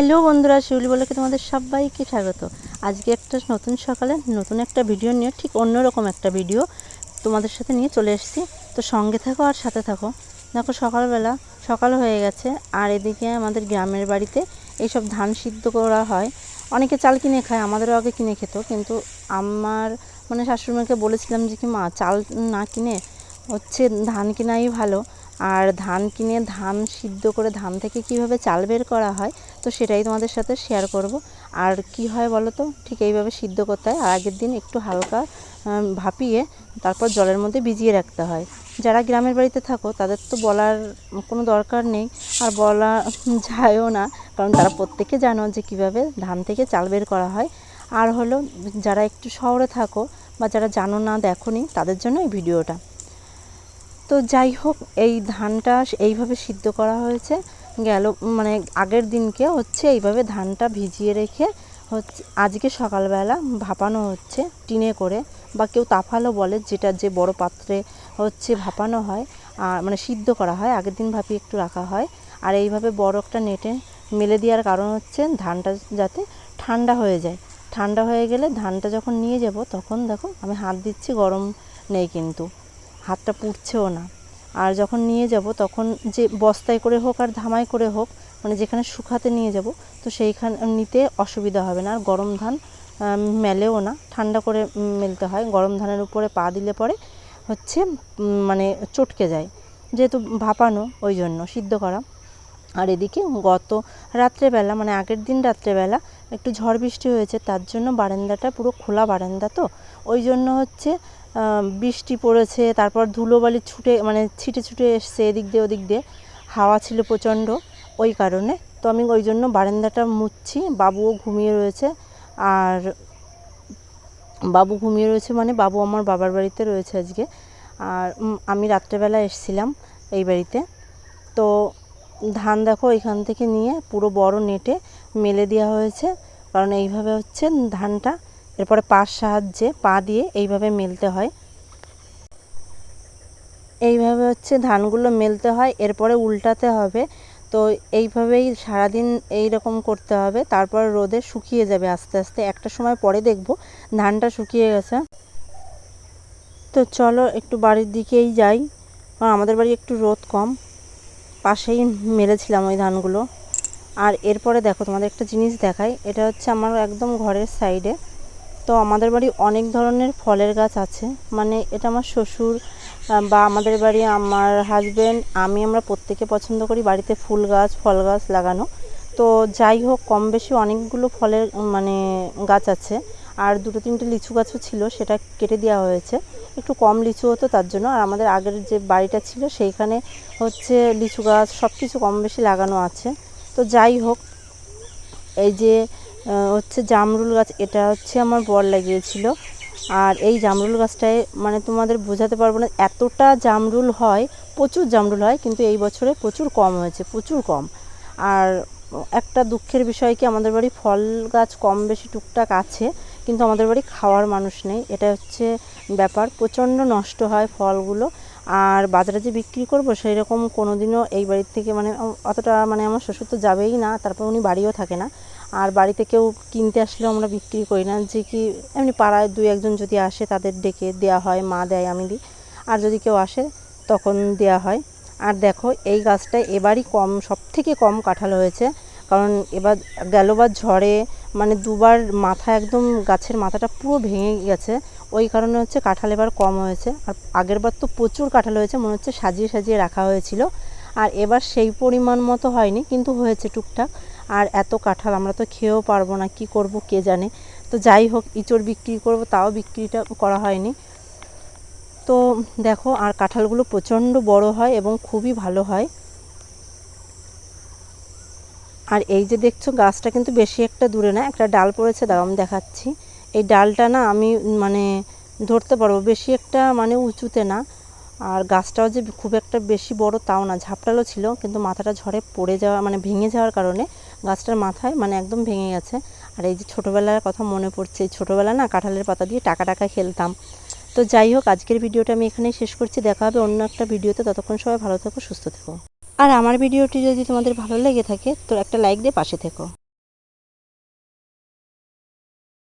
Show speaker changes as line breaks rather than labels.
Hello বন্ধুরা, শিউলি বলে তোমাদের সবাইকে স্বাগত। আজকে একটা নতুন সকালে নতুন একটা ভিডিও নিয়ে, ঠিক অন্যরকম একটা ভিডিও তোমাদের সাথে নিয়ে চলে এসেছি। তো সঙ্গে থাকো আর সাথে থাকো। দেখো সকালবেলা, সকাল হয়ে গেছে, আর এদিকে আমাদের গ্রামের বাড়িতে এইসব ধান সিদ্ধ করা হয়। অনেকে চাল কিনে খায়, আমাদেরও আগে কিনে খেত, কিন্তু আমার মানে শাশুড়িমাকে বলেছিলাম যে কি মা, চাল না কিনে হচ্ছে ধান কেনাই ভালো। আর ধান কিনে ধান সিদ্ধ করে ধান থেকে কীভাবে চাল বের করা হয়, তো সেটাই তোমাদের সাথে শেয়ার করব। আর কি হয় বলো তো? ঠিক এইভাবে সিদ্ধ করতে হয় আর আগের দিন একটু হালকা ভাপিয়ে তারপর জলের মধ্যে ভিজিয়ে রাখতে হয়। যারা গ্রামের বাড়িতে থাকো, তাদের তো বলার কোনো দরকার নেই। আর বলা যায়ও না। কারণ তারা প্রত্যেকে জানো যে কীভাবে ধান থেকে চাল বের করা হয়। আর হলো, যারা একটু শহরে থাকো বা যারা জানো না দেখোনি তাদের জন্য এই ভিডিওটা। তো যাই হোক, এই ধানটা এইভাবে সিদ্ধ করা হয়েছে। গেল মানে আগের দিনকে হচ্ছে এইভাবে ধানটা ভিজিয়ে রেখে হচ্ছে আজকে সকালবেলা ভাপানো হচ্ছে টিনে করে, বা কেউ তাফালো বলে যেটা যে বড় পাত্রে হচ্ছে ভাপানো হয়, আর মানে সিদ্ধ করা হয়, আগের দিন ভাপিয়ে একটু রাখা হয়। আর এইভাবে বড় একটা নেটে মেলে দেওয়ার কারণ হচ্ছে ধানটা যাতে ঠান্ডা হয়ে যায়। ঠান্ডা হয়ে গেলে ধানটা যখন নিয়ে যাব, তখন দেখো আমি হাত দিচ্ছি, গরম নেই কিন্তু। হাতটা পুড়ছেও না। আর যখন নিয়ে যাব, তখন যে বস্তায় করে হোক আর ধামাই করে হোক মানে যেখানে শুকাতে নিয়ে যাব, তো সেইখান, নিতে অসুবিধা হবে না। আর গরম ধান মেলেও না। ঠান্ডা করে মেলতে হয়। গরম ধানের উপরে পা দিলে পরে হচ্ছে মানে চটকে যায়। যেহেতু ভাপানো, ওই জন্য সিদ্ধ করা। আর এদিকে গত রাত্রেবেলা মানে আগের দিন রাত্রেবেলা একটু ঝড় বৃষ্টি হয়েছে, তার জন্য বারান্দাটা পুরো খোলা বারান্দা তো। ওই জন্য হচ্ছে বৃষ্টি পড়েছে, তারপর ধুলোবালি ছুটে মানে ছিটে ছুটে এসছে এদিক দিয়ে ওদিক দিয়ে। হাওয়া ছিল প্রচণ্ড, ওই কারণে। তো আমি ওই জন্য বারান্দাটা মুছছি, বাবুও ঘুমিয়ে রয়েছে। আর বাবু ঘুমিয়ে রয়েছে মানে বাবু আমার বাবার বাড়িতে রয়েছে আজকে। আর আমি রাত্রেবেলা এসেছিলাম এই বাড়িতে। তো ধান দেখো এখান থেকে নিয়ে পুরো বড় নেটে মেলে দেওয়া হয়েছে। কারণ এইভাবে হচ্ছে ধানটা এরপরে পার সাহায্যে পা দিয়ে এইভাবে মেলতে হয়। এইভাবে হচ্ছে ধানগুলো মেলতে হয়, এরপরে উল্টাতে হবে। তো এইভাবেই সারাদিন এই রকম করতে হবে, তারপর রোদে শুকিয়ে যাবে আস্তে আস্তে। একটা সময় পরে দেখব ধানটা শুকিয়ে গেছে। তো চলো একটু বাড়ির দিকেই যাই। কারণ আমাদের বাড়ি একটু রোদ কম। পাশেই মেরেছিলাম ওই ধানগুলো। আর এরপরে দেখো তোমাদের একটা জিনিস দেখাই। এটা হচ্ছে আমার একদম ঘরের সাইডে তো আমাদের বাড়ি অনেক ধরনের ফলের গাছ আছে। মানে এটা আমার শ্বশুর বা আমাদের বাড়ি আমার হাজব্যান্ড আমি আমরা প্রত্যেকে পছন্দ করি বাড়িতে ফুল গাছ, ফল গাছ লাগানো। তো যাই হোক, কম বেশি অনেকগুলো ফলের মানে গাছ আছে। আর দুটো তিনটে লিচু গাছও ছিল, সেটা কেটে দেওয়া হয়েছে। একটু কম লিচু হতো তার জন্য। আর আমাদের আগের যে বাড়িটা ছিল, সেইখানে হচ্ছে লিচু গাছ সব কিছু কম বেশি লাগানো আছে। তো যাই হোক, এই যে হচ্ছে জামরুল গাছ, এটা হচ্ছে আমার বর লাগিয়েছিল। আর এই জামরুল গাছটায় মানে তোমাদের বোঝাতে পারব না, এতটা জামরুল হয়, প্রচুর জামরুল হয়, কিন্তু এই বছরে প্রচুর কম হয়েছে, প্রচুর কম। আর একটা দুঃখের বিষয় কি, আমাদের বাড়ি ফল গাছ কম বেশি টুকটাক আছে, কিন্তু আমাদের বাড়ি খাওয়ার মানুষ নেই। এটা হচ্ছে ব্যাপার, প্রচণ্ড নষ্ট হয় ফলগুলো। আর বাজারে যে বিক্রি করব সেই রকম কোনো দিনও এই বাড়ির থেকে মানে অতটা মানে আমার শ্বশুর তো যাবেই না, তারপর উনি বাড়িও থাকে না। আর বাড়িতে কেউ কিনতে আসলেও আমরা বিক্রি করি না, যে কি এমনি পাড়ায় দুই একজন যদি আসে তাদের ডেকে দেওয়া হয়, মা দেয়, আমি দিই। আর যদি কেউ আসে তখন দেওয়া হয়। আর দেখো, এই গাছটায় এবারই কম সব থেকে কম কাঁঠাল হয়েছে। কারণ এবার গেলবার ঝড়ে মানে দুবার মাথা একদম গাছের মাথাটা পুরো ভেঙে গেছে। ওই কারণে হচ্ছে কাঁঠাল এবার কম হয়েছে। আর আগের বার তো প্রচুর কাঁঠাল হয়েছে, মনে হচ্ছে সাজিয়ে সাজিয়ে রাখা হয়েছিল। আর এবার সেই পরিমাণ মতো হয়নি, কিন্তু হয়েছে টুকটাক। আর এত কাঁঠাল আমরা তো খেয়েও পারব না, কি করব কে জানে? তো যাই হোক, ইঁচড় বিক্রি করব, তাও বিক্রিটা করা হয়নি। তো দেখো, আর কাঁঠালগুলো প্রচণ্ড বড় হয় এবং খুবই ভালো হয়। আর এই যে দেখছ, গাছটা কিন্তু বেশি একটা দূরে না, একটা ডাল পড়েছে দাও আমি দেখাচ্ছি। এই ডালটা না আমি মানে ধরতে পারব, বেশি একটা মানে উঁচুতে না। আর গাছটাও যে খুব একটা বেশি বড় তাও না, ঝাপটালো ছিল, কিন্তু মাথাটা ঝড়ে পড়ে যাওয়া মানে ভেঙে যাওয়ার কারণে গাছটার মাথায় মানে একদম ভেঙে গেছে। আর এই যে ছোটোবেলার কথা মনে পড়ছে এই ছোটোবেলা না কাঁঠালের পাতা দিয়ে টাকা টাকা খেলতাম। তো যাই হোক, আজকের ভিডিওটা আমি এখানেই শেষ করছি, দেখা হবে অন্য একটা ভিডিওতে, ততক্ষণ সবাই ভালো থেকো, সুস্থ থেকো। আর আমার ভিডিওটি যদি তোমাদের ভালো লেগে থাকে, তো একটা লাইক দিয়ে পাশে থেকো।